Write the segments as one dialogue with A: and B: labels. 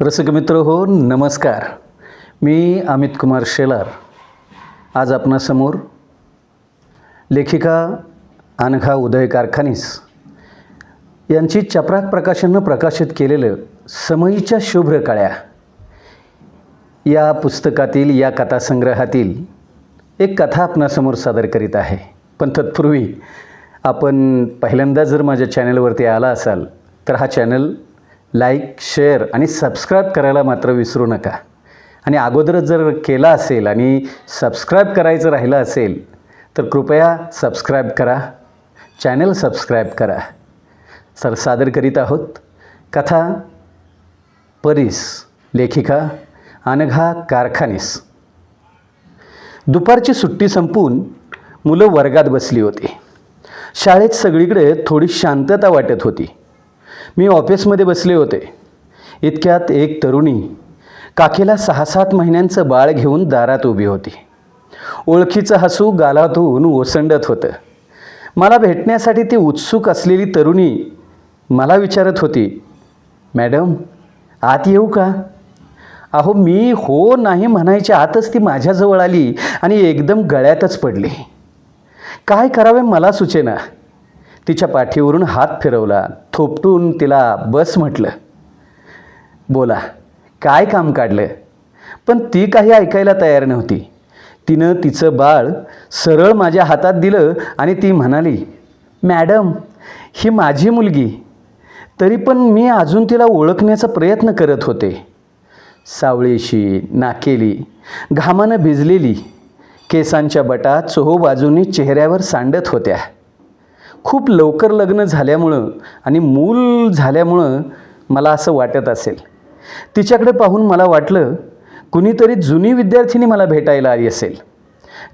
A: रसिक मित्र हो नमस्कार. मी अमित कुमार शेलार. आज आपणासमोर लेखिका अनघा उदय कारखानीस यांची चपराक प्रकाशननं प्रकाशित केलेलं समयीच्या शुभ्र काळ्या या पुस्तकातील या कथासंग्रहातील एक कथा आपणासमोर सादर करीत आहे. पण तत्पूर्वी आपण पहिल्यांदा जर माझ्या चॅनलवरती आला असाल तर हा चॅनल लाईक शेअर आणि सबस्क्राईब करायला मात्र विसरू नका. आणि अगोदरच जर केला असेल आणि सबस्क्राईब करायचं राहिलं असेल तर कृपया सबस्क्राईब करा. चॅनल सबस्क्राईब करा. सर सादर करीत आहोत. कथा परीस लेखिका अनघा कारखानीस. दुपारची सुट्टी संपून मुलं वर्गात बसली होती. शाळेत सगळीकडे थोडी शांतता वाटत होती. मी ऑफिसमध्ये बसले होते. इतक्यात एक तरुणी काकेला सहा सात महिन्यांचं बाळ घेऊन दारात उभी होती. ओळखीचं हसू गालातून ओसंडत होतं. मला भेटण्यासाठी ती उत्सुक असलेली तरुणी मला विचारत होती मॅडम आत येऊ का? अहो मी हो नाही म्हणायच्या आतच ती माझ्याजवळ आली आणि एकदम गळ्यातच पडली. काय करावे मला सुचेना. तिच्या पाठीवरून हात फिरवला. थोपटून तिला बस म्हटलं. बोला काय काम काढलं? पण ती काही ऐकायला तयार नव्हती. तिनं तिचं बाळ सरळ माझ्या हातात दिलं आणि ती म्हणाली मॅडम ही माझी मुलगी. तरी पण मी अजून तिला ओळखण्याचा प्रयत्न करत होते. सावळीशी नाकेली घामानं भिजलेली केसांच्या बटा चोहो चोहोबाजूनी चेहऱ्यावर सांडत होत्या. खूप लवकर लग्न झाल्यामुळं आणि मूल झाल्यामुळं मला असं वाटत असेल. तिच्याकडे पाहून मला वाटलं कुणीतरी जुनी विद्यार्थिनी मला भेटायला आली असेल.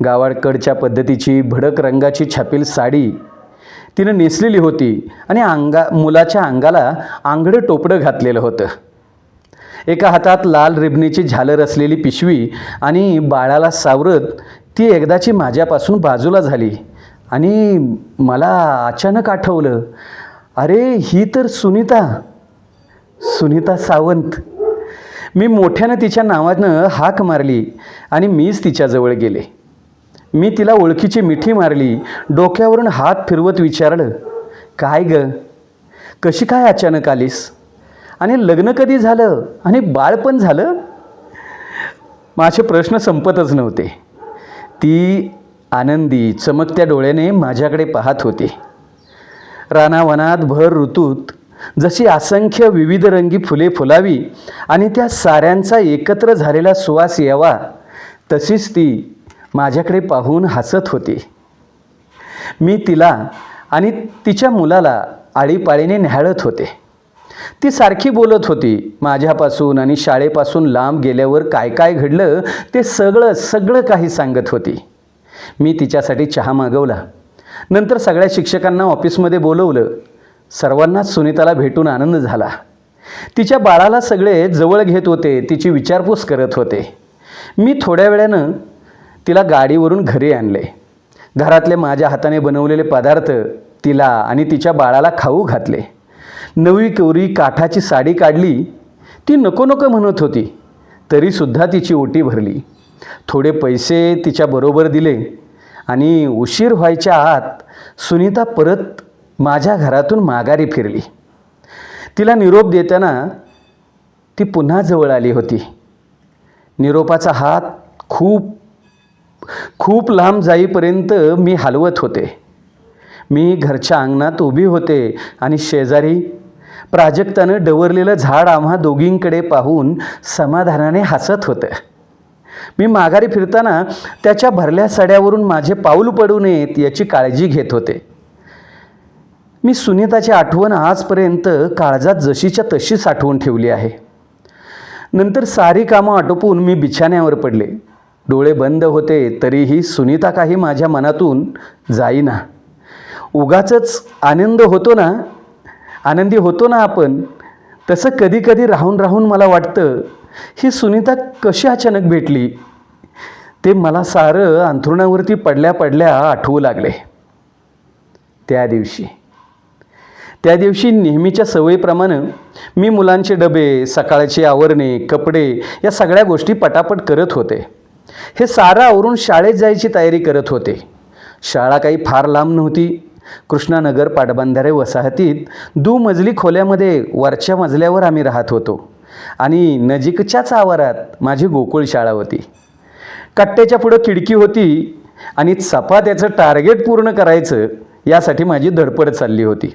A: गावाकडच्या पद्धतीची भडक रंगाची छापील साडी तिनं नेसलेली होती आणि अंगा मुलाच्या अंगाला आंगडं टोपडं घातलेलं होतं. एका हातात लाल रिबनीची झालर असलेली पिशवी आणि बाळाला सावरत ती एकदाची माझ्यापासून बाजूला झाली. आणि मला अचानक आठवलं अरे ही तर सुनीता सुनीता सावंत. मी मोठ्यानं तिच्या नावानं हाक मारली आणि मीच तिच्याजवळ गेले. मी तिला ओळखीची मिठी मारली डोक्यावरून हात फिरवत विचारलं काय ग? कशी काय अचानक आलीस? आणि लग्न कधी झालं? आणि बाळ पण झालं? माझे प्रश्न संपतच नव्हते. ती आनंदी चमकत्या डोळ्याने माझ्याकडे पाहत होती. रानावनात भर ऋतूत जशी असंख्य विविध रंगी फुले फुलावी आणि त्या साऱ्यांचा एकत्र झालेला सुवास यावा तशीच ती माझ्याकडे पाहून हसत होती. मी तिला आणि तिच्या मुलाला आळीपाळीने न्याहाळत होते. ती सारखी बोलत होती माझ्यापासून आणि शाळेपासून लांब गेल्यावर काय काय घडलं ते सगळं सगळं काही सांगत होती. मी तिच्यासाठी चहा मागवला. नंतर सगळ्या शिक्षकांना ऑफिसमध्ये बोलवलं. सर्वांनाच सुनीताला भेटून आनंद झाला. तिच्या बाळाला सगळे जवळ घेत होते तिची विचारपूस करत होते. मी थोड्या वेळानं तिला गाडीवरून घरी आणले. घरातले माझ्या हाताने बनवलेले पदार्थ तिला आणि तिच्या बाळाला खाऊ घातले. नवी कोरी काठाची साडी काढली. ती नको नको म्हणत होती. तरीसुद्धा तिची ओटी भरली. थोडे पैसे तिच्याबरोबर दिले आणि उशीर व्हायच्या आत सुनीता परत माझ्या घरातून माघारी फिरली. तिला निरोप देताना ती पुन्हा जवळ आली होती. निरोपाचा हात खूप खूप लांब जाईपर्यंत मी हलवत होते. मी घरच्या अंगणात उभी होते आणि शेजारी प्राजक्तानं डवरलेलं झाड आम्हा दोघींकडे पाहून समाधानाने हसत होतं. मी माघारी फिरताना त्याच्या भरल्या सड्यावरून माझे पाऊल पडू नयेत याची काळजी घेत होते. मी सुनीताची आठवण आजपर्यंत काळजात जशीच्या तशी साठवून ठेवली आहे. नंतर सारी कामं आटोपून मी बिछाण्यावर पडले. डोळे बंद होते तरीही सुनीता काही माझ्या मनातून जाईना. उगाचच आनंद होतो ना आनंदी होतो ना आपण तसं कधी कधी राहून राहून मला वाटतं ही सुनीता कशी अचानक भेटली? ते मला सारं अंथरुणावरती पडल्या पडल्या आठवू लागले. त्या दिवशी. त्या दिवशी नेहमीच्या सवयीप्रमाणे मी मुलांचे डबे सकाळचे आवरणे कपडे या सगळ्या गोष्टी पटापट करत होते. हे सारं आवरून शाळेत जायची तयारी करत होते. शाळा काही फार लांब नव्हती. कृष्णानगर पाटबंधारे वसाहतीत दुमजली खोल्यामध्ये वरच्या मजल्यावर आम्ही राहत होतो. आणि नजीकच्याच आवारात माझी गोकुळ शाळा होती. कट्ट्याच्या पुढं खिडकी होती आणि चपात्याचं टार्गेट पूर्ण करायचं यासाठी माझी धडपड चालली होती.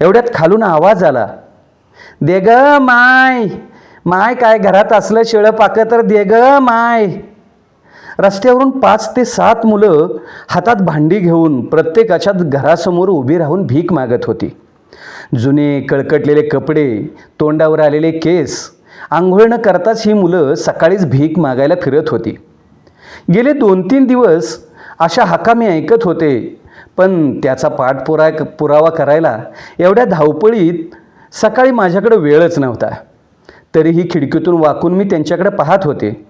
A: एवढ्यात खालून आवाज आला दे ग माय माय काय घरात असलं शिळं पाकं तर दे ग माय. रस्त्यावरून पाच ते सात मुलं हातात भांडी घेऊन प्रत्येकाच्या घरासमोर उभी राहून भीक मागत होती. जुने कळकटलेले कपडे तोंडावर आलेले केस आंघोळ न करताच ही मुलं सकाळीच भीक मागायला फिरत होती. गेले दोन तीन दिवस अशा हाका मी ऐकत होते पण त्याचा पाठपुरा पुरावा करायला एवढ्या धावपळीत सकाळी माझ्याकडे वेळच नव्हता. तरीही खिडकीतून वाकून मी त्यांच्याकडे पाहत होते.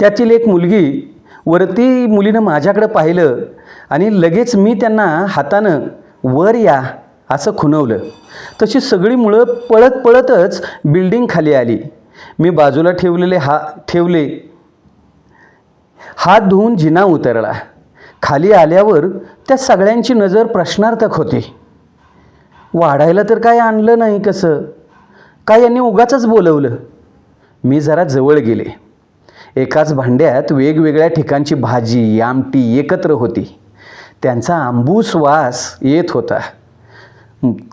A: त्यातील एक मुलगी वरती मुलीनं माझ्याकडे पाहिलं आणि लगेच मी त्यांना हातानं वर या. असं खुणवलं. तशी सगळी मुळं पळत पळतच बिल्डिंग खाली आली. मी बाजूला ठेवलेले हा ठेवले. हात धुवून जिना उतरला. खाली आल्यावर त्या सगळ्यांची नजर प्रश्नार्थक होती. वाढायला तर काय आणलं नाही कसं? काय यांनी उगाच बोलवलं? मी जरा जवळ गेले. एकाच भांड्यात वेगवेगळ्या ठिकाणची भाजी आमटी एकत्र होती. त्यांचा आंबूस वास येत होता.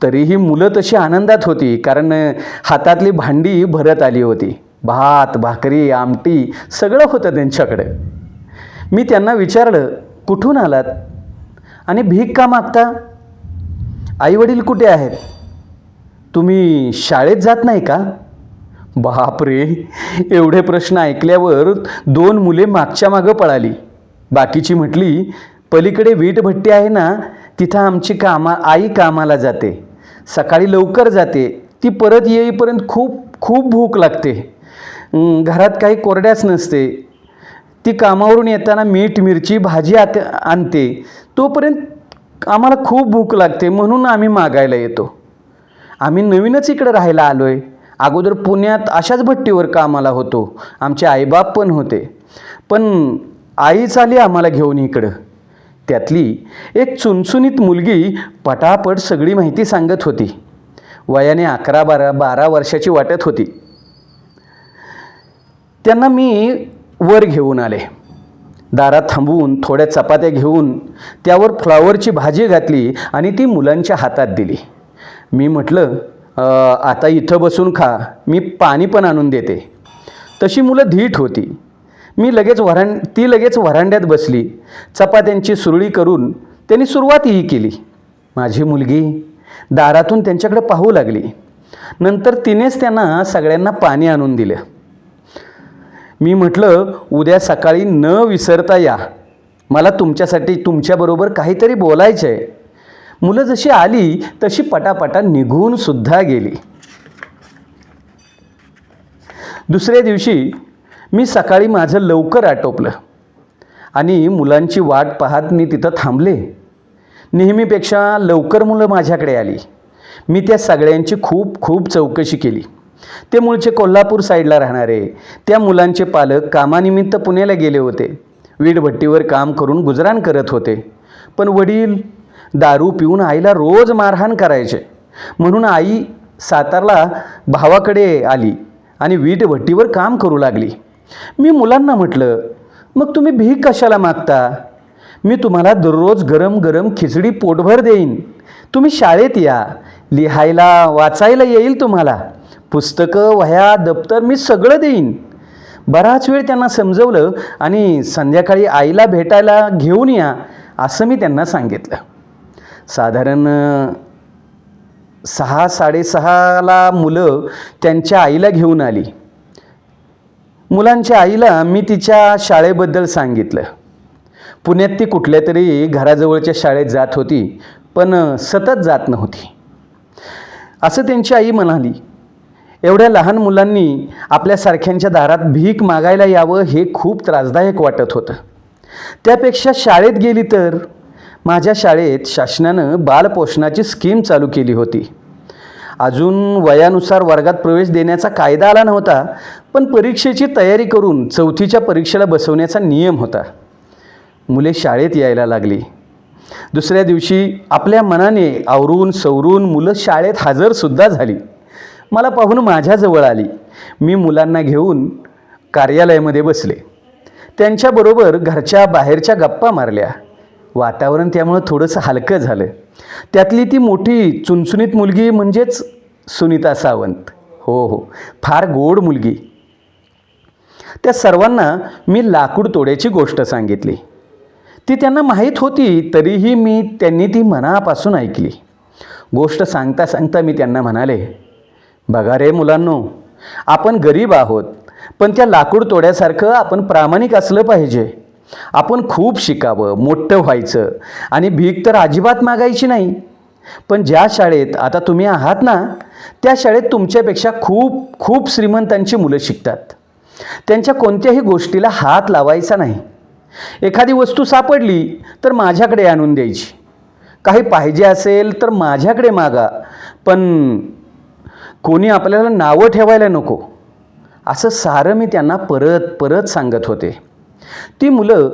A: तरीही मुलं तशी आनंदात होती कारण हातातली भांडी भरत आली होती. भात भाकरी आमटी सगळं होतं त्यांच्याकडे. मी त्यांना विचारलं कुठून आलात? आणि भीक का मागता? आईवडील कुठे आहेत? तुम्ही शाळेत जात नाही का? बापरे! एवढे प्रश्न ऐकल्यावर दोन मुले मागच्या मागं पळाली. बाकीची म्हटली पलीकडे वीटभट्टी आहे ना तिथं आमची कामा आई कामाला जाते. सकाळी लवकर जाते. ती परत येईपर्यंत खूप खूप भूक लागते. घरात काही कोरड्याच नसते. ती कामावरून येताना मीठ मिरची भाजी आत आणते. तोपर्यंत आम्हाला खूप भूक लागते म्हणून आम्ही मागायला येतो. आम्ही नवीनच इकडे राहायला आलो आहे अगोदर पुण्यात अशाच भट्टीवर कामाला होतो. आमचे आईबाप पण होते. पण आईच आली आम्हाला घेऊन इकडं. त्यातली एक चुनचुनीत मुलगी पटापट सगळी माहिती सांगत होती. वयाने अकरा बारा बारा वर्षाची वाटत होती. त्यांना मी वर घेऊन आले. दारात थांबवून थोड्या चपात्या घेऊन त्यावर फ्लावरची भाजी घातली आणि ती मुलांच्या हातात दिली. मी म्हटलं आता इथं बसून खा मी पाणी पण आणून देते. तशी मुलं धीट होती. मी लगेच वरां ती लगेच वरांड्यात बसली. चपात्यांची सुरळी करून त्यांनी सुरुवातही केली. माझी मुलगी दारातून त्यांच्याकडे पाहू लागली. नंतर तिनेच त्यांना सगळ्यांना पाणी आणून दिलं. मी म्हटलं उद्या सकाळी न विसरता या. मला तुमच्यासाठी तुमच्याबरोबर काहीतरी बोलायचं आहे मुलं जशी आली तशी पटापटा निघून सुद्धा गेली. दुसऱ्या दिवशी मी सकाळी माझं लवकर आटोपलं. आणि मुलांची वाट पाहत मी तिथं थांबले. नेहमीपेक्षा लवकर मुलं माझ्याकडे आली. मी त्या सगळ्यांची खूप खूप चौकशी केली. ते मूळचे कोल्हापूर साईडला राहणारे त्या मुलांचे पालक कामानिमित्त पुण्याला गेले होते. वीडभट्टीवर काम करून गुजराण करत होते. पण वडील दारू पिऊन आईला रोज मारहाण करायचे. म्हणून आई सातारला भावाकडे आली आणि वीटभट्टीवर काम करू लागली. मी मुलांना म्हटलं मग तुम्ही भीक कशाला मागता? मी तुम्हाला दररोज गरम गरम खिचडी पोटभर देईन. तुम्ही शाळेत या. लिहायला वाचायला येईल तुम्हाला. पुस्तकं वह्या दप्तर मी सगळं देईन. बराच वेळ त्यांना समजवलं आणि संध्याकाळी आईला भेटायला घेऊन या असं मी त्यांना सांगितलं. साधारण सहा साडेसहाला मुलं त्यांच्या आईला घेऊन आली. मुलांच्या आईला मी तिच्या शाळेबद्दल सांगितलं. पुण्यात ती कुठल्या तरी घराजवळच्या शाळेत जात होती पण सतत जात नव्हती. असं त्यांची आई म्हणाली एवढ्या लहान मुलांनी आपल्यासारख्यांच्या दारात भीक मागायला यावं हे खूप त्रासदायक वाटत होतं. त्यापेक्षा शाळेत गेली तर माझ्या शाळेत शासनानं बालपोषणाची स्कीम चालू केली होती. अजून वयानुसार वर्गात प्रवेश देण्याचा कायदा आला नव्हता पण परीक्षेची तयारी करून चौथीच्या परीक्षेला बसवण्याचा नियम होता. मुले शाळेत यायला लागली. दुसऱ्या दिवशी आपल्या मनाने आवरून सवरून मुलं शाळेत हजरसुद्धा झाली. मला पाहून माझ्याजवळ आली. मी मुलांना घेऊन कार्यालयामध्ये बसले. त्यांच्याबरोबर घरच्या बाहेरच्या गप्पा मारल्या. वातावरण त्यामुळं थोडंसं हलकं झालं त्यातली ती मोठी चुनचुनीत मुलगी म्हणजेच सुनीता सावंत. हो हो. फार गोड मुलगी. त्या सर्वांना मी लाकूड तोड्याची गोष्ट सांगितली. ती त्यांना माहीत होती तरीही मी त्यांनी ती मनापासून ऐकली. गोष्ट सांगता सांगता मी त्यांना म्हणाले बघा रे मुलांनो आपण गरीब आहोत पण त्या लाकूड तोड्यासारखं आपण प्रामाणिक असलं पाहिजे. आपण खूप शिकावं मोठं व्हायचं. आणि भीक तर अजिबात मागायची नाही. पण ज्या शाळेत आता तुम्ही आहात ना त्या शाळेत तुमच्यापेक्षा खूप खूप श्रीमंतांची मुलं शिकतात. त्यांच्या कोणत्याही गोष्टीला हात लावायचा नाही. एखादी वस्तू सापडली तर माझ्याकडे आणून द्यायची. काही पाहिजे असेल तर माझ्याकडे मागा. पण कोणी आपल्याला नावं ठेवायला नको. असं सारं मी त्यांना परत परत सांगत होते. ती मुलं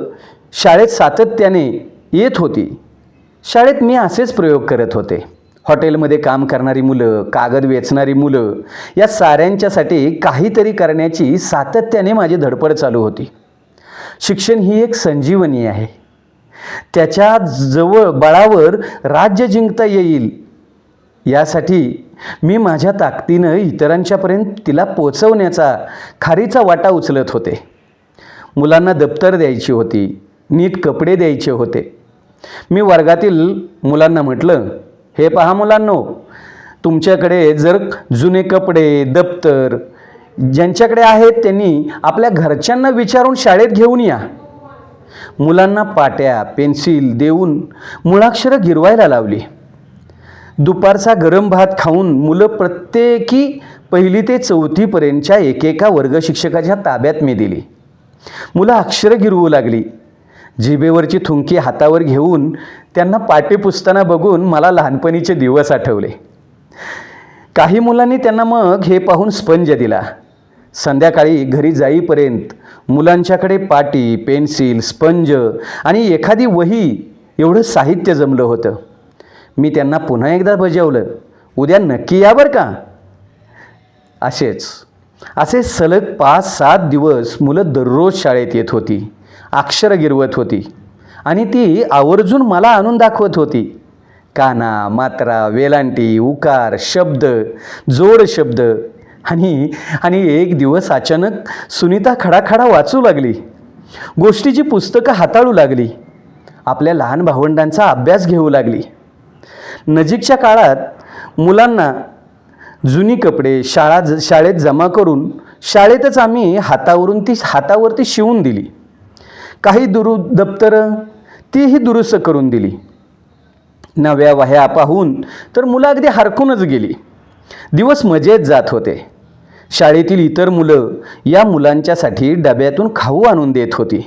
A: शाळेत सातत्याने येत होती. शाळेत मी असेच प्रयोग करत होते. हॉटेलमध्ये काम करणारी मुलं कागद वेचणारी मुलं या साऱ्यांच्यासाठी काहीतरी करण्याची सातत्याने माझी धडपड चालू होती. शिक्षण ही एक संजीवनी आहे. त्याच्याजवळ बळावर राज्य जिंकता येईल यासाठी मी माझ्या ताकदीनं इतरांच्यापर्यंत तिला पोचवण्याचा खारीचा वाटा उचलत होते. मुलांना दप्तर द्यायची होती नीट कपडे द्यायचे होते. मी वर्गातील मुलांना म्हटलं हे पहा मुलांनो तुमच्याकडे जर जुने कपडे दप्तर ज्यांच्याकडे आहेत त्यांनी आपल्या घरच्यांना विचारून शाळेत घेऊन या. मुलांना पाट्या पेन्सिल देऊन मुळाक्षरं गिरवायला लावली. दुपारचा गरम भात खाऊन मुलं प्रत्येकी पहिली ते चौथीपर्यंतच्या एकेका वर्ग शिक्षकाच्या ताब्यात मी दिली. मुलं अक्षरं गिरवू लागली. जिबेवरची थुंकी हातावर घेऊन त्यांना पाटी पुसताना बघून मला लहानपणीचे दिवस आठवले. काही मुलांनी त्यांना मग हे पाहून स्पंज दिला. संध्याकाळी घरी जाईपर्यंत मुलांच्याकडे पाटी पेन्सिल स्पंज आणि एखादी वही एवढं साहित्य जमलं होतं. मी त्यांना पुन्हा एकदा बजावलं. उद्या नक्की या बरं का? असेच. असे सलग पाच सात दिवस मुलं दररोज शाळेत येत होती. अक्षरं गिरवत होती. आणि ती आवर्जून मला आणून दाखवत होती. काना मात्रा वेलांटी उकार शब्द जोड शब्द. आणि आणि एक दिवस अचानक सुनीता खडाखडा वाचू लागली. गोष्टीची पुस्तकं हाताळू लागली. आपल्या लहान भावंडांचा अभ्यास घेऊ लागली. नजीकच्या काळात मुलांना जुनी कपडे शाळा ज शाळेत जमा करून शाळेतच आम्ही हातावरून ती हातावरती शिवून दिली. काही दुरु दप्तरं तीही दुरुस्त करून दिली. नव्या वह्या पाहून तर मुलं अगदी हरकूनच गेली. दिवस मजेत जात होते. शाळेतील इतर मुलं या मुलांच्यासाठी डब्यातून खाऊ आणून देत होती.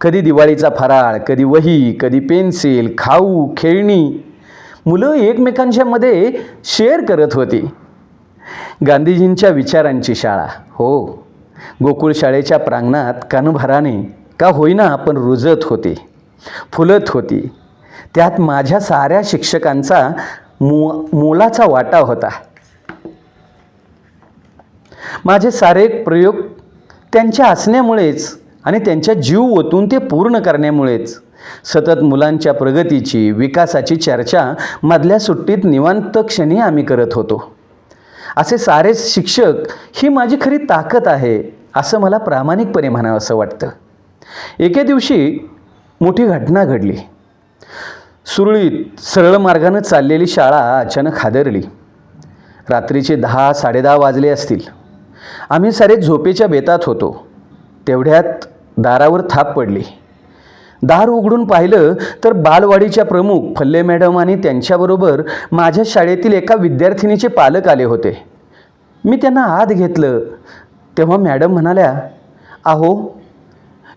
A: कधी दिवाळीचा फराळ कधी वही कधी पेन्सिल खाऊ खेळणी. मुलं एकमेकांच्यामध्ये शेअर करत होती. गांधीजींच्या विचारांची शाळा. हो. गोकुळ शाळेच्या प्रांगणात कानभराने का होईना पण रुजत होती फुलत होती. त्यात माझ्या साऱ्या शिक्षकांचा मो मोलाचा वाटा होता. माझे सारे प्रयोग त्यांच्या असण्यामुळेच आणि त्यांच्या जीव ओतून ते पूर्ण करण्यामुळेच. सतत मुलांच्या प्रगतीची विकासाची चर्चा मधल्या सुट्टीत निवांत क्षणी आम्ही करत होतो. असे सारे शिक्षक ही माझी खरी ताकद आहे असं मला प्रामाणिकपणे म्हणावं असं वाटतं. एके दिवशी मोठी घटना घडली. सुरळीत सरळ मार्गानं चाललेली शाळा अचानक हादरली. रात्रीचे दहा साडेदहा वाजले असतील. आम्ही सारे झोपेच्या बेतात होतो. तेवढ्यात दारावर थाप पडली. दार उघडून पाहिलं तर बालवाडीच्या प्रमुख फल्ले मॅडम आणि त्यांच्याबरोबर माझ्या शाळेतील एका विद्यार्थिनीचे पालक आले होते. मी त्यांना आत घेतलं. तेव्हा मॅडम म्हणाल्या अहो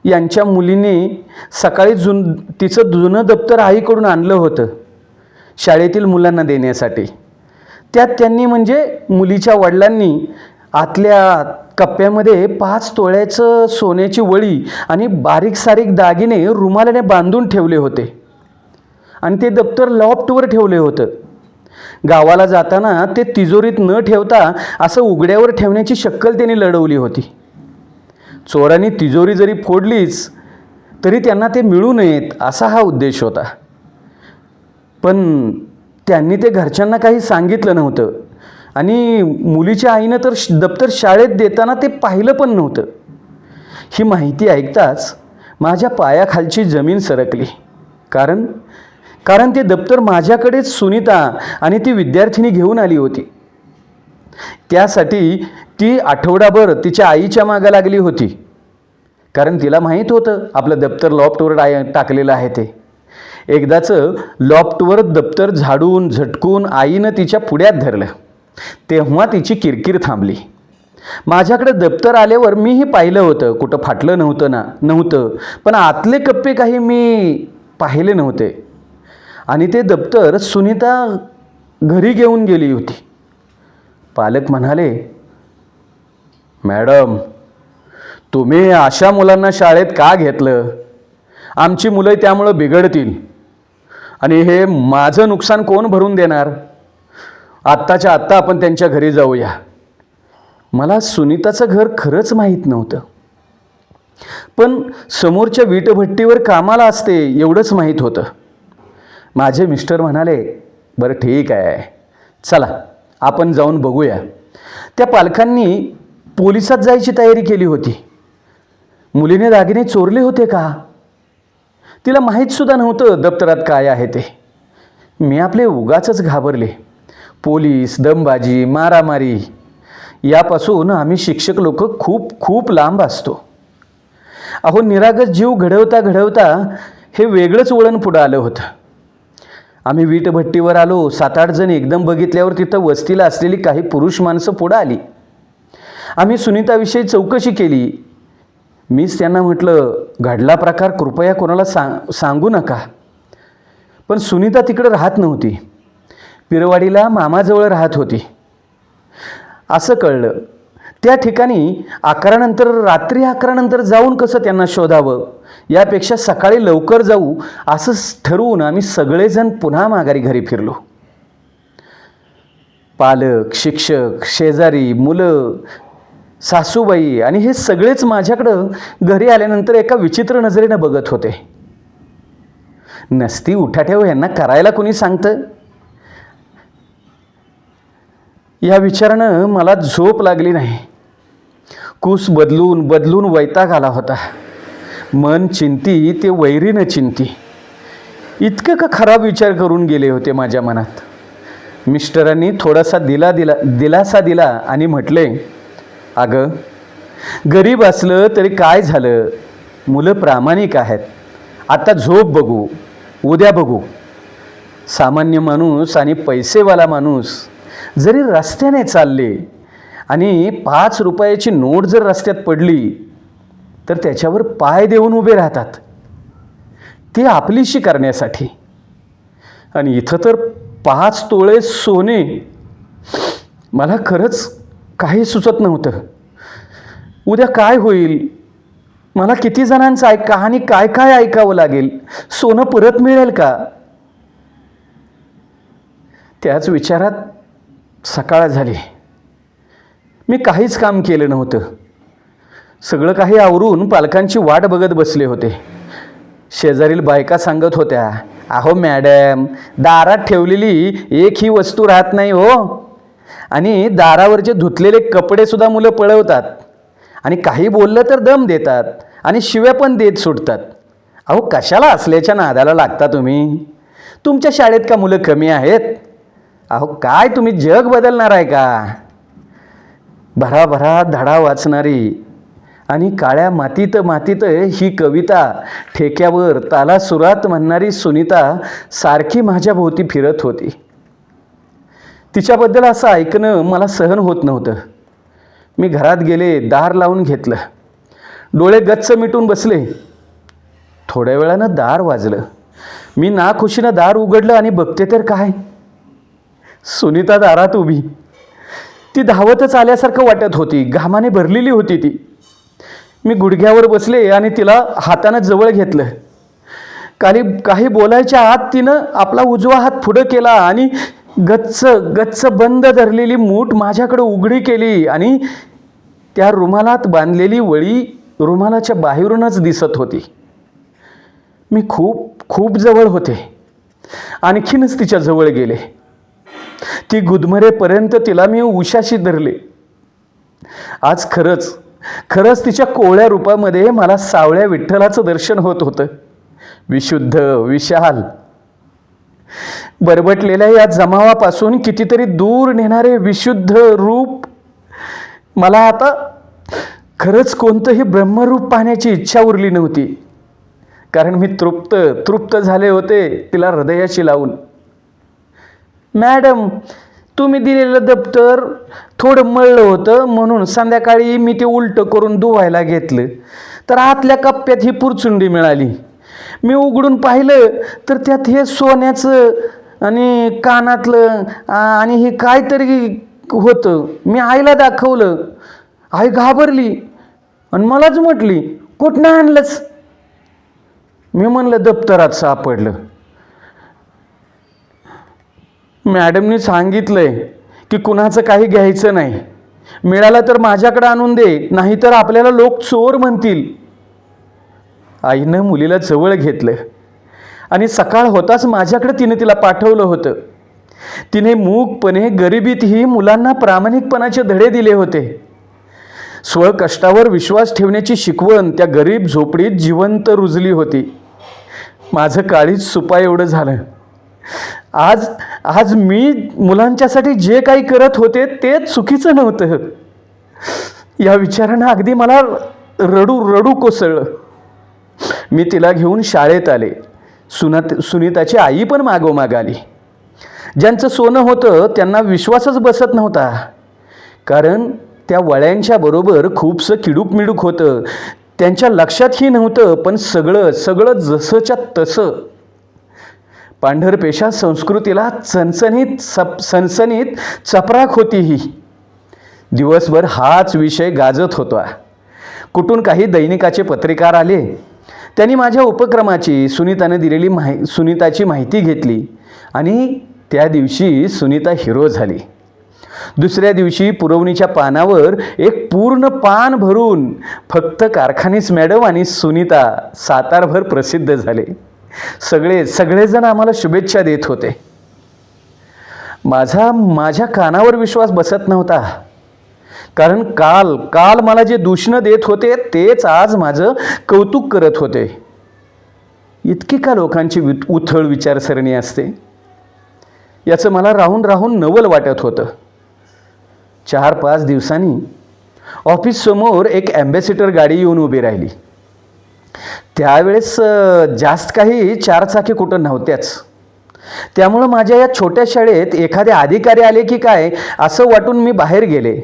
A: यांच्या मुलीने सकाळी जुन तिचं जुनं दप्तर आईकडून आणलं होतं शाळेतील मुलांना देण्यासाठी. त्यात त्यांनी म्हणजे मुलीच्या वडिलांनी आतल्या कप्प्यामध्ये पाच तोळ्याचं सोन्याची वळी आणि बारीक सारीक दागिने रुमालाने बांधून ठेवले होते. आणि ते दप्तर लॉफ्टवर ठेवले होतं. गावाला जाताना ते तिजोरीत न ठेवता असं उघड्यावर ठेवण्याची शक्कल त्यांनी लढवली होती. चोरांनी तिजोरी जरी फोडलीच तरी त्यांना ते मिळू नयेत असा हा उद्देश होता. पण त्यांनी ते घरच्यांना काही सांगितलं नव्हतं. आणि मुलीच्या आईनं तर श- दप्तर शाळेत देताना ते पाहिलं पण नव्हतं. ही माहिती ऐकताच माझ्या पायाखालची जमीन सरकली. कारण कारण ते दप्तर माझ्याकडेच सुनीता आणि ती विद्यार्थिनी घेऊन आली होती. त्यासाठी ती आठवडाभर तिच्या आईच्या मागं लागली होती. कारण तिला माहीत होतं आपलं दप्तर लॉफ्टवर डाय टाकलेलं आहे ते. एकदाचं लॉफ्टवर दप्तर झाडून झटकून आईनं तिच्या पुढ्यात धरलं. तेव्हा तिची किरकिर थांबली. माझ्याकडे दप्तर आल्यावर मीही पाहिलं होतं. कुठं फाटलं नव्हतं ना नव्हतं. पण आतले कप्पे काही मी पाहिले नव्हते. आणि ते दप्तर सुनीता घरी घेऊन गेली होती. पालक म्हणाले मॅडम तुम्ही अशा मुलांना शाळेत का घेतलं? आमची मुलं त्यामुळं बिघडतील. आणि हे माझं नुकसान कोण भरून देणार? आत्ताच्या आत्ता आपण त्यांच्या घरी जाऊया. मला सुनीताचं घर खरंच माहीत नव्हतं. पण समोरच्या वीटभट्टीवर कामाला असते एवढंच माहीत होतं. माझे मिस्टर म्हणाले बरं ठीक आहे. चला आपण जाऊन बघूया. त्या पालकांनी पोलिसात जायची तयारी केली होती. मुलीने दागिने चोरले होते का? तिला माहीतसुद्धा नव्हतं दप्तरात काय आहे ते. मी आपले उगाचच घाबरले. पोलीस दमबाजी मारामारी यापासून आम्ही शिक्षक लोक खूप खूप लांब असतो. अहो निरागस जीव घडवता घडवता हे वेगळंच वळण पुढं आलं होतं. आम्ही वीटभट्टीवर आलो सात आठ जण एकदम बघितल्यावर तिथं वस्तीला असलेली काही पुरुष माणसं पुढं आली. आम्ही सुनीताविषयी चौकशी केली. मीच त्यांना म्हटलं घडला प्रकार कृपया कोणाला सांग सांगू नका. पण सुनीता तिकडं राहत नव्हती. पिरवाडीला मामाजवळ राहत होती. असं कळलं. त्या ठिकाणी अकरानंतर रात्री अकरानंतर जाऊन कसं त्यांना शोधावं? यापेक्षा सकाळी लवकर जाऊ असं ठरवून आम्ही सगळेजण पुन्हा माघारी घरी फिरलो. पालक शिक्षक शेजारी मुलं सासूबाई आणि हे सगळेच माझ्याकडं घरी आल्यानंतर एका विचित्र नजरेनं बघत होते. नसती उठाठेव यांना करायला कोणी सांगतं? या विचारानं मला झोप लागली नाही. कूस बदलून बदलून वैताग आला होता. मन चिंती ते वैरीनं चिंती. इतकं का खराब विचार करून गेले होते माझ्या मनात? मिस्टरांनी थोडासा दिला दिला दिलासा दिला आणि म्हटले अगं गरीब असलं तरी काय झालं? मुलं प्रामाणिक आहेत. आता झोप बघू उद्या बघू. सामान्य माणूस आणि पैसेवाला माणूस जरी रस्त्याने चालले आणि पाच रुपयाची नोट जर रस्त्यात पडली तर त्याच्यावर पाय देऊन उभे राहतात. ते आपलीशी करण्यासाठी. आणि इथं तर पाच तोळे सोने मला खरंच काही सुचत नव्हतं. उद्या काय होईल? मला किती जणांचं ऐक कहाणी काय काय ऐकावं लागेल? सोनं परत मिळेल का? त्याच विचारात सकाळ झाली. मी काहीच काम केलं नव्हतं. सगळं काही आवरून पालकांची वाट बघत बसले होते. शेजारील बायका सांगत होत्या अहो मॅडम दारात ठेवलेली एक ही वस्तू राहत नाही हो. आणि दारावरचे धुतलेले कपडेसुद्धा मुलं पळवतात. आणि काही बोललं तर दम देतात आणि शिव्या पण देत सुटतात. अहो कशाला असल्याच्या नादाला लागता तुम्ही? तुमच्या शाळेत का मुलं कमी आहेत? अहो काय तुम्ही जग बदलणार आहे का? भराभरा धडा वाचणारी आणि काळ्या मातीत मातीत ही कविता ठेक्यावर ताला सुरात म्हणणारी सुनीता सारखी माझ्या भोवती फिरत होती. तिच्याबद्दल असं ऐकणं मला सहन होत नव्हतं. मी घरात गेले दार लावून घेतलं. डोळे गच्च मिटून बसले. थोड्या वेळानं दार वाजलं. मी नाखुशीनं दार उघडलं आणि बघते तर काय? सुनीता दारात उभी. ती धावतच आल्यासारखं वाटत होती. घामाने भरलेली होती ती. मी गुडघ्यावर बसले आणि तिला हातानं जवळ घेतलं. काही काही बोलायच्या आत तिनं आपला उजवा हात पुढं केला आणि गच्च गच्च बंद धरलेली मूठ माझ्याकडे उघडी केली आणि त्या रुमालात बांधलेली वळी रुमालाच्या बाहेरूनच दिसत होती. मी खूप खूप जवळ होते. आणखीनच तिच्या जवळ गेले. ती गुदमरेपर्यंत तिला मी उशाशी धरले. आज खरंच खरंच तिच्या कोवळ्या रूपामध्ये मला सावळ्या विठ्ठलाचं दर्शन होत होतं. विशुद्ध विशाल. बरबटलेल्या या जमावापासून कितीतरी दूर नेणारे विशुद्ध रूप मला आता खरंच कोणतंही ब्रह्मरूप पाहण्याची इच्छा उरली नव्हती. कारण मी तृप्त तृप्त झाले होते तिला हृदयाशी लावून. मॅडम तुम्ही दिलेलं दप्तर थोडं मळलं होतं म्हणून संध्याकाळी मी ते उलटं करून धुवायला घेतलं. तर आतल्या कप्प्यात ही पुरचुंडी मिळाली. मी उघडून पाहिलं तर त्यात हे सोन्याचं आणि कानातलं आणि हे काहीतरी होतं. मी आईला दाखवलं. आई घाबरली आणि मलाच म्हटली कुठनं आणलंच मी म्हणलं दप्तरात सापडलं. मॅडमनी सांगितलं आहे की कुणाचं काही घ्यायचं नाही. मिळालं तर माझ्याकडे आणून दे नाहीतर आपल्याला लोक चोर म्हणतील. आईनं मुलीला जवळ घेतलं. आणि सकाळ होताच माझ्याकडे तिने तिला पाठवलं होतं. तिने मूकपणे गरिबीतही मुलांना प्रामाणिकपणाचे धडे दिले होते. स्वकष्टावर विश्वास ठेवण्याची शिकवण त्या गरीब झोपडीत जिवंत रुजली होती. माझं काळीच सुपा एवढं झालं. आज आज मी मुलांच्यासाठी जे काही करत होते ते चुकीचं नव्हतं. या विचारानं अगदी मला रडू रडू कोसळलं. मी तिला घेऊन शाळेत आले. सुनात सुनीताची आई पण मागोमाग आली. ज्यांचं सोनं होतं त्यांना विश्वासच बसत नव्हता. कारण त्या वळ्यांच्या बरोबर खूपसं किडूक मिडूक होतं. त्यांच्या लक्षातही नव्हतं पण सगळं सगळं जसंच्या तसं. पांढरपेशा संस्कृतीला चणचणीत सप सणसणीत चपराक होती ही. दिवसभर हाच विषय गाजत होता. कुठून काही दैनिकाचे पत्रकार आले? त्यांनी माझ्या उपक्रमाची सुनीताने दिलेली माहि सुनीताची माहिती घेतली आणि त्या दिवशी सुनीता हिरो झाली. दुसऱ्या दिवशी पुरवणीच्या पानावर एक पूर्ण पान भरून फक्त कारखानीस मॅडम आणि सुनीता सातारभर प्रसिद्ध झाले. सगळे सगळेजण आम्हाला शुभेच्छा देत होते. माझा माझ्या कानावर विश्वास बसत नव्हता. कारण काल काल मला जे दूषणं देत होते तेच आज माझं कौतुक करत होते. इतकी का लोकांची वि उथळ विचारसरणी असते? याचं मला राहून राहून नवल वाटत होतं. चार पाच दिवसांनी ऑफिससमोर एक ॲम्बॅसिडर गाडी येऊन उभी राहिली. त्यावेळेस जास्त काही चारचाकी कुठं नव्हत्याच. त्यामुळं माझ्या या छोट्या शाळेत एखादे अधिकारी आले की काय असं वाटून मी बाहेर गेले.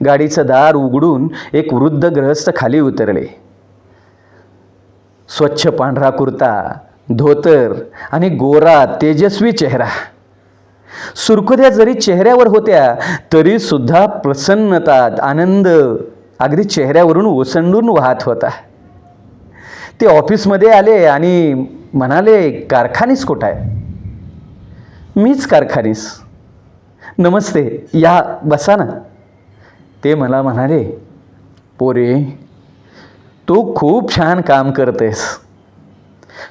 A: गाडीचं दार उघडून एक वृद्ध ग्रहस्थ खाली उतरले. स्वच्छ पांढरा कुर्ता धोतर आणि गोरा तेजस्वी चेहरा. सुरखुद्या जरी चेहऱ्यावर होत्या तरी सुद्धा प्रसन्नता आनंद अगदी चेहऱ्यावरून ओसंडून वाहत होता. ते ऑफिसमध्ये आले आणि म्हणाले कारखानीस कुठं आहे? मीच कारखानीस. नमस्ते या बसा ना. ते मला म्हणाले पोरे तू खूप छान काम करतेस.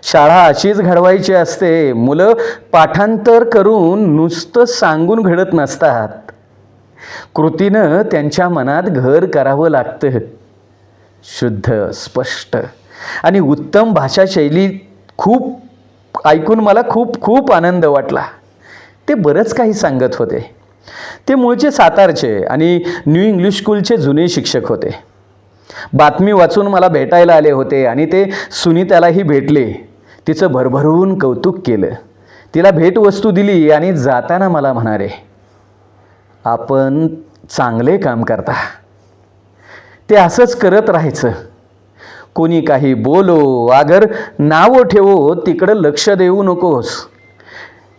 A: शाळा अशीच घडवायची असते मुलं पाठांतर करून नुसतं सांगून घडत नसतात. कृतीनं त्यांच्या मनात घर करावं लागतं. शुद्ध स्पष्ट. आणि उत्तम भाषाशैली खूप ऐकून मला खूप खूप आनंद वाटला. ते बरंच काही सांगत होते. ते मूळचे सातारचे आणि न्यू इंग्लिश स्कूलचे जुने शिक्षक होते. बातमी वाचून मला भेटायला आले होते आणि ते सुनीतालाही भेटले. तिचं भरभरून कौतुक केलं. तिला भेटवस्तू दिली आणि जाताना मला म्हणाले आपण चांगले काम करता. ते असंच करत राहायचं. कोणी काही बोलो अगर नावं ठेवो तिकडं लक्ष देऊ नकोस.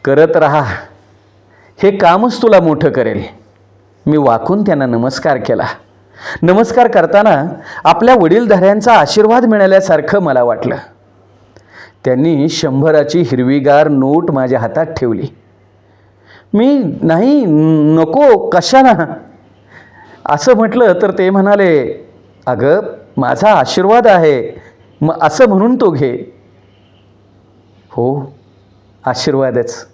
A: करत राहा. हे कामच तुला मोठं करेल. मी वाकून त्यांना नमस्कार केला. नमस्कार करताना आपल्या वडीलधाऱ्यांचा आशीर्वाद मिळाल्यासारखं मला वाटलं. त्यांनी शंभराची हिरवीगार नोट माझ्या हातात ठेवली. मी नाही नको कशाला असं म्हटलं तर ते म्हणाले अगं माझा आशीर्वाद आहे. मग असं म्हणून तो घे. हो आशीर्वादच.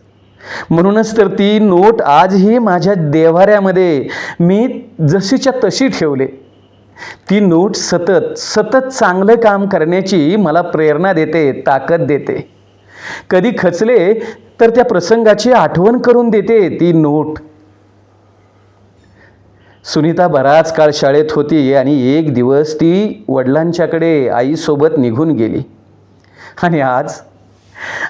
A: म्हणूनच तर ती नोट आजही माझ्या देवाऱ्यामध्ये मी जशीच्या तशी ठेवले. ती नोट सतत सतत चांगलं काम करण्याची मला प्रेरणा देते ताकद देते. कधी खचले तर त्या प्रसंगाची आठवण करून देते ती नोट. सुनीता बराच काळ शाळेत होती आणि एक दिवस ती वडिलांच्याकडे आईसोबत निघून गेली. आणि आज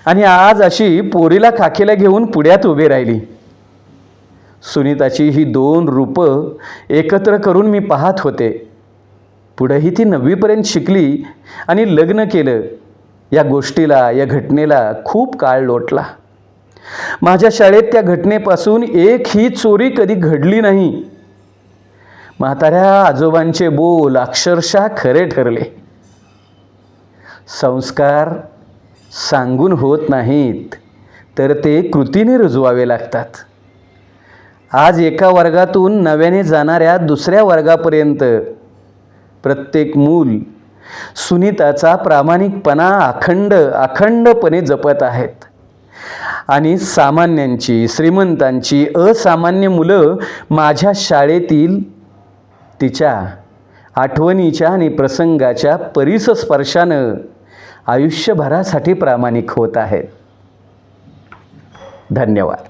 A: आणि आज अशी पोरीला काखेला घेऊन पुढ्यात उभी राहिली. सुनीताची ही दोन रूपं एकत्र करून मी पाहत होते. पुढंही ती नववीपर्यंत शिकली आणि लग्न केलं. या गोष्टीला या घटनेला खूप काळ लोटला. माझ्या शाळेत त्या घटनेपासून एक ही चोरी कधी घडली नाही. म्हाताऱ्या आजोबांचे बोल अक्षरशः खरे ठरले. संस्कार सांगून होत नाहीत तर ते कृतीने रुजवावे लागतात. आज एका वर्गातून नव्याने जाणाऱ्या दुसऱ्या वर्गापर्यंत प्रत्येक मूल सुनीताचा प्रामाणिकपणा अखंड अखंडपणे जपत आहेत. आणि सामान्यांची श्रीमंतांची असामान्य मुलं माझ्या शाळेतील तिच्या आठवणीच्या आणि प्रसंगाच्या परिसस्पर्शानं आयुष्यभरासाठी प्रामाणिक होत आहेत धन्यवाद.